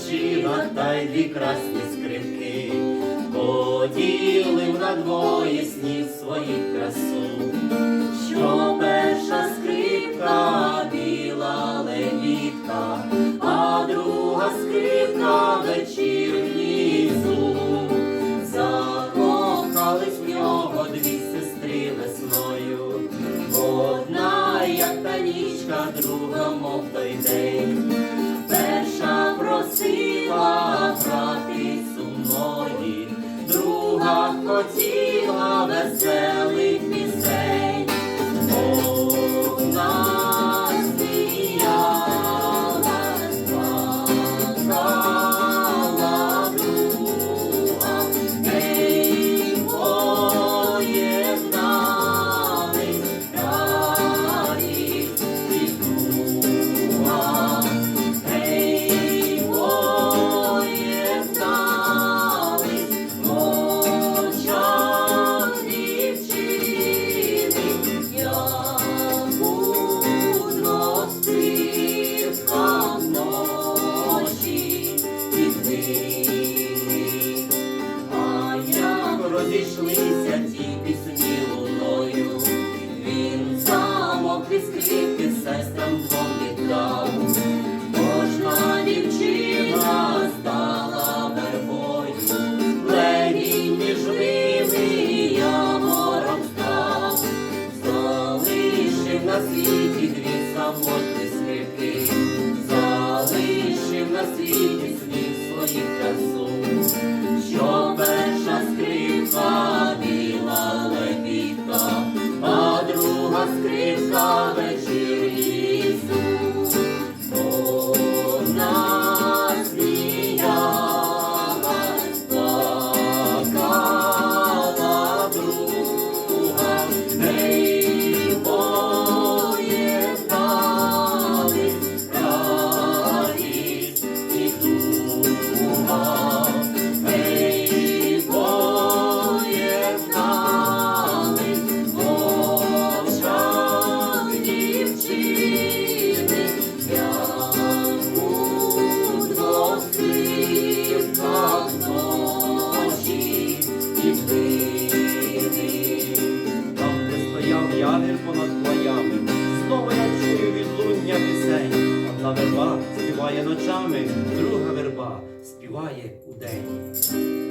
дівчина та й дві красні скрипки, поділив на двоє снів своїх красу, що перша скрипка біла лебідка, а друга скрипка вечір внизу. Закохались в нього дві сестри весною, одна, як та нічка, друга, мов той день. Світі дві самотні скрипки, залишив на світі слів своїх красу, що перша скрипка біла лебідка, а друга скрипка вечір явір понад плаями, знову я чую відлуння пісень. Одна верба співає ночами, друга верба співає удень.